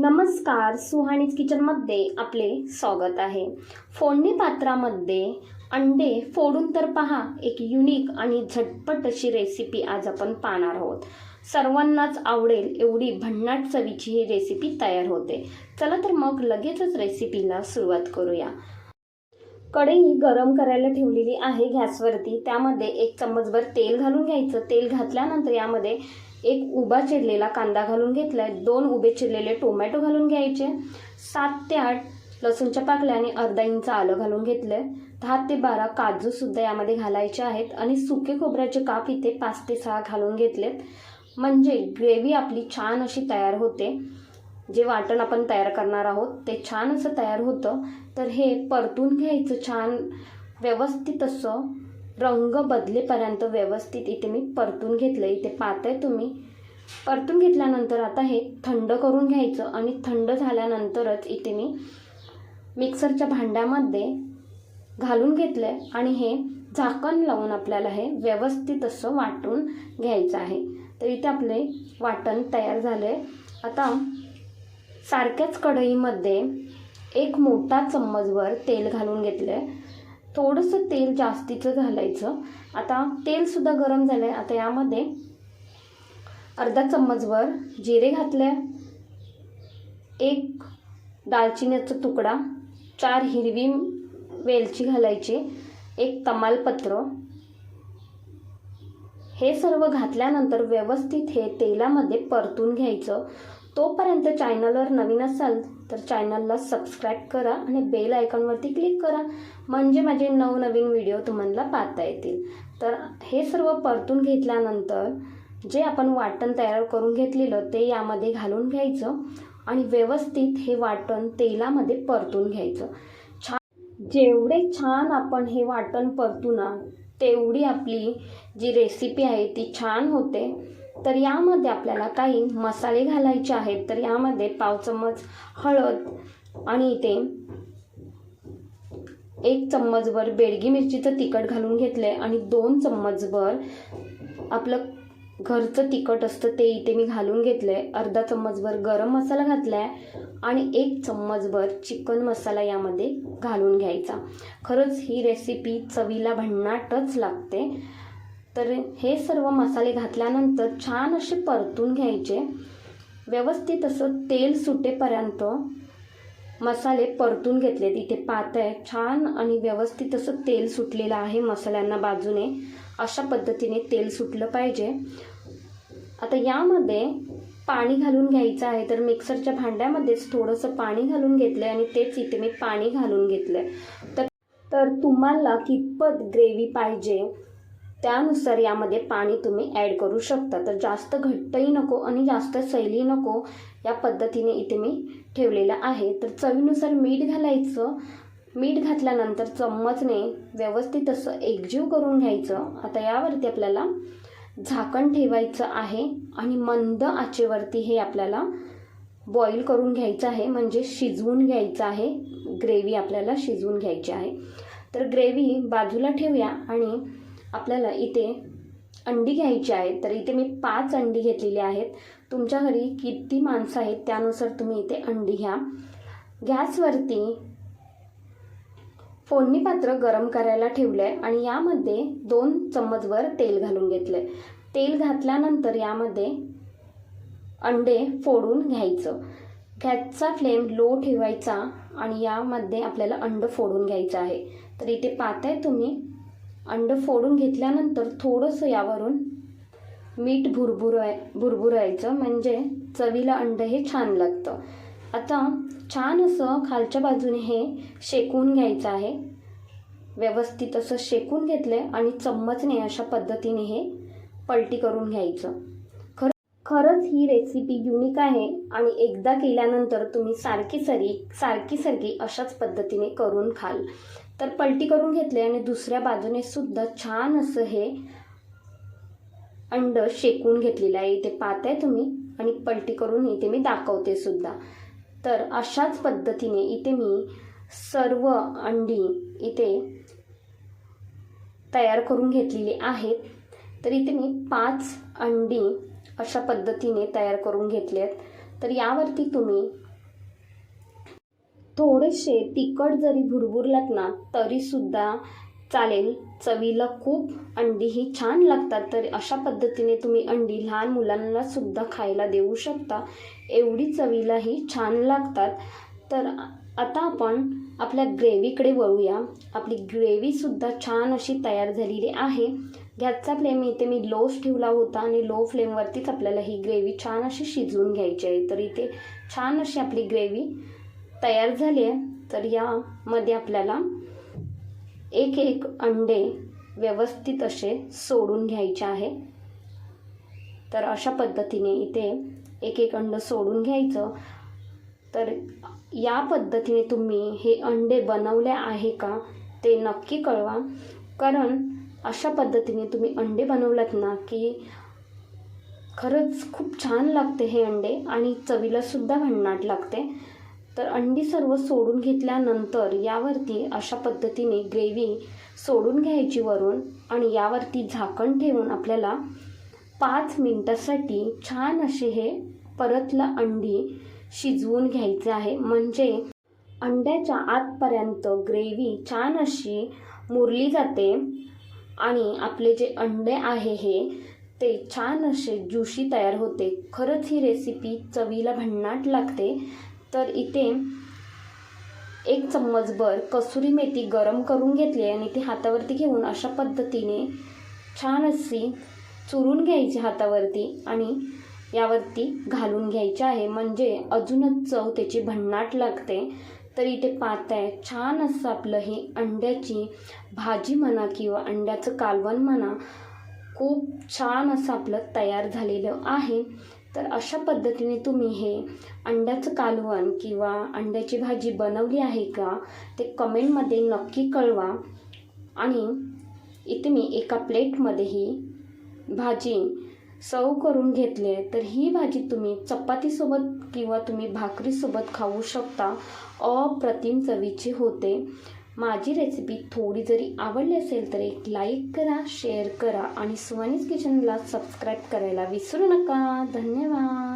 नमस्कार सुहाणीज किचनमध्ये आपले स्वागत आहे. फोडणी पात्रामध्ये अंडे फोडून तर पहा एक युनिक आणि झटपट अशी रेसिपी आज आपण पाहणार आहोत. सर्वांनाच आवडेल एवढी भन्नाट चवीची ही रेसिपी तयार होते. चला तर मग लगेचच रेसिपीला सुरुवात करूया. कढई गरम करायला ठेवलेली आहे गॅसवरती. त्यामध्ये एक चम्मचभर तेल घालून घ्यायचं. तेल घातल्यानंतर यामध्ये एक उभा चिरलेला कांदा घालून घेतलाय दोन उभे चिरलेले टोमॅटो घालून घ्यायचे सात ते आठ लसूणच्या पाकल्या आणि अर्धा इंच आलं घालून घेतलंय दहा ते बारा काजू सुद्धा यामध्ये घालायचे आहेत आणि सुके खोबऱ्याचे काप इथे पाच ते सहा घालून घेतलेत. म्हणजे ग्रेव्ही आपली छान अशी तयार होते. जे वाटण आपण तयार करणार आहोत ते छान असं तयार होतं. तर हे परतून घ्यायचं छान व्यवस्थित असं रंग बदलेपर्यंत व्यवस्थित इथे मी परतून घेतलं इथे पाहताय तुम्ही परतून घेतल्यानंतर आता हे थंड करून घ्यायचं आणि थंड झाल्यानंतरच इथे मी मिक्सरच्या भांड्यामध्ये घालून घेतलं आहे आणि हे झाकण लावून आपल्याला हे व्यवस्थित असं वाटून घ्यायचं आहे. तर इथे आपले वाटण तयार झाले आता सारख्याच कढईमध्ये एक मोठा चम्मचभर तेल घालून घेतलं आहे थोडंसं तेल जास्तीचं घालायचं. आता तेलसुद्धा गरम झालं आहे आता यामध्ये अर्धा चम्मचभर जिरे घातले एक दालचिनीचा तुकडा चार हिरवी वेलची घालायची एक तमालपत्र. हे सर्व घातल्यानंतर व्यवस्थित हे तेलामध्ये परतून घ्यायचं. तोपर्यंत चॅनलवर नवीन असाल तर चॅनलला सबस्क्राईब करा आणि बेल आयकॉनवरती क्लिक करा. म्हणजे माझे नवनवीन व्हिडिओ तुम्हाला पाहता येतील. तर हे सर्व परतून घेतल्यानंतर जे आपण वाटण तयार करून घेतलेलं ते यामध्ये घालून घ्यायचं आणि व्यवस्थित हे वाटण तेलामध्ये परतून घ्यायचं. छान जेवढे छान आपण हे वाटण परतू ना तेवढी आपली जी रेसिपी आहे ती छान होते. तर यामध्ये आपल्याला काही मसाले घालायचे आहेत. तर यामध्ये पाव चम्मच हळद आणि इथे एक चम्मचभर बेडगी मिरचीचं तिखट घालून घेतलं आहे आणि दोन चम्मचभर आपलं घरचं तिखट असतं ते इथे मी घालून घेतलं आहे अर्धा चम्मचभर गरम मसाला घातला आहे आणि एक चम्मचभर चिकन मसाला यामध्ये घालून घ्यायचा. खरंच ही रेसिपी चवीला भन्नाटच लागते. तर हे सर्व मसाले घातल्यानंतर छान असे परतून घ्यायचे. व्यवस्थित असं तेल सुटेपर्यंत मसाले परतून घेतलेत. इथे पात आहे छान आणि व्यवस्थित असं तेल सुटलेलं आहे मसाल्यांना बाजूने. अशा पद्धतीने तेल सुटलं पाहिजे. आता यामध्ये पाणी घालून घ्यायचं आहे. तर मिक्सरच्या भांड्यामध्येच थोडंसं पाणी घालून घेतलं आहे आणि तेच इथे मी पाणी घालून घेतलं आहे तर तर तुम्हाला कितपत ग्रेव्ही पाहिजे? त्यानुसार यामध्ये पाणी तुम्ही ॲड करू शकता. तर जास्त घट्टही नको आणि जास्त सैली नको या पद्धतीने इथे मी ठेवलेलं आहे. तर चवीनुसार मीठ घालायचं. मीठ घातल्यानंतर चम्मचने व्यवस्थित असं एकजीव करून घ्यायचं. आता यावरती आपल्याला झाकण ठेवायचं आहे आणि मंद आचेवरती हे आपल्याला बॉईल करून घ्यायचं आहे. म्हणजे शिजवून घ्यायचं आहे. ग्रेव्ही आपल्याला शिजवून घ्यायची आहे. तर ग्रेव्ही बाजूला ठेवूया आणि आपल्याला इथे अंडी घ्यायची आहेत तर इथे मी पाच अंडी घेतलेली आहेत. तुमच्या घरी किती माणसं आहेत त्यानुसार तुम्ही इथे अंडी घ्या. गॅसवरती फोडणी पात्र गरम करायला ठेवलं आहे आणि यामध्ये दोन चम्मचभर तेल घालून घेतलं आहे तेल घातल्यानंतर यामध्ये अंडे फोडून घ्यायचं. गॅसचा फ्लेम लो ठेवायचा आणि यामध्ये आपल्याला अंड फोडून घ्यायचं आहे. तर इथे पाहताय तुम्ही अंड फोडून घेतल्यानंतर थोडंसं यावरून मीठ भुरभुराय भुरभुरायचं. म्हणजे चवीला अंड हे छान लागतं. आता छान असं खालच्या बाजूने हे शेकून घ्यायचं आहे. व्यवस्थित असं शेकून घेतलं आहे आणि चम्मचने अशा पद्धतीने हे पलटी करून घ्यायचं. खरंच ही रेसिपी युनिक आहे आणि एकदा केल्यानंतर तुम्ही सारखी सरी सारखी सारखी अशाच पद्धतीने करून खाल. तर पलटी करून घेतले आणि दुसऱ्या बाजूने सुद्धा छान असं हे अंड शेकून घेतलेलं आहे. इथे पाहताय तुम्ही आणि पलटी करून इथे मी दाखवते सुद्धा. तर अशाच पद्धतीने इथे मी सर्व अंडी इथे तयार करून घेतलेली आहेत. तर इथे मी पाच अंडी अशा पद्धतीने तयार करून घेतले आहेत तर यावरती तुम्ही थोडेसे तिखट जरी भुरभुरलात ना तरीसुद्धा चालेल. चवीला खूप अंडी ही छान लागतात. तर अशा पद्धतीने तुम्ही अंडी लहान मुलांना सुद्धा खायला देऊ शकता. एवढी चवीला ही छान लागतात. तर आता आपण आपल्या ग्रेव्हीकडे वळूया. आपली ग्रेव्हीसुद्धा छान अशी तयार झालेली आहे. गॅसचा फ्लेम इथे मी लोच ठेवला होता आणि लो फ्लेमवरतीच आपल्याला ही ग्रेव्ही छान अशी शिजवून घ्यायची आहे. तर इथे छान अशी आपली ग्रेव्ही तयार झाली आहे. तर यामध्ये आपल्याला एक एक अंडे व्यवस्थित असे सोडून घ्यायचे आहे. तर अशा पद्धतीने इथे एक एक अंड सोडून घ्यायचं. तर या पद्धतीने तुम्ही हे अंडे बनवले आहे का ते नक्की कळवा. कारण अशा पद्धतीने तुम्ही अंडे बनवलात ना की खरंच खूप छान लागते हे अंडे आणि चवीलासुद्धा भन्नाट लागते. तर अंडी सर्व सोडून घेतल्यानंतर यावरती अशा पद्धतीने ग्रेव्ही सोडून घ्यायची वरून आणि यावरती झाकण ठेवून आपल्याला पाच मिनटासाठी छान असे हे परतला अंडी शिजवून घ्यायचे आहे. म्हणजे अंड्याच्या आतपर्यंत ग्रेव्ही छान अशी मुरली जाते आणि आपले जे अंडे आहे हे ते छान असे ज्युशी तयार होते. खरंच ही रेसिपी चवीला भन्नाट लागते. तर इथे एक चम्मचभर कसुरी मेथी गरम करून घेतली आणि ती हातावरती घेऊन अशा पद्धतीने छान अशी चुरून घ्यायची हातावरती आणि यावरती घालून घ्यायचे आहे. म्हणजे अजूनच चव त्याची भन्नाट लागते. तर इथे पाहत आहे छान असं आपलं हे अंड्याची भाजी म्हणा किंवा अंड्याचं कालवण म्हणा खूप छान असं आपलं तयार झालेलं आहे. तर अशा पद्धतीने तुम्ही हे अंड्याचं कालवण किंवा अंड्याची भाजी बनवली आहे का ते कमेंटमध्ये नक्की कळवा. आणि इथे मी एका प्लेटमध्ये ही भाजी सव करून घेतले तर ही भाजी तुम्ही चपातीसोबत किंवा तुम्ही भाकरीसोबत खाऊ शकता. अप्रतिम चवीची होते. माझी रेसिपी थोडी जरी आवडली असेल तर एक लाईक करा शेअर करा आणि स्वनीस किचनला सबस्क्राईब करायला विसरू नका. धन्यवाद.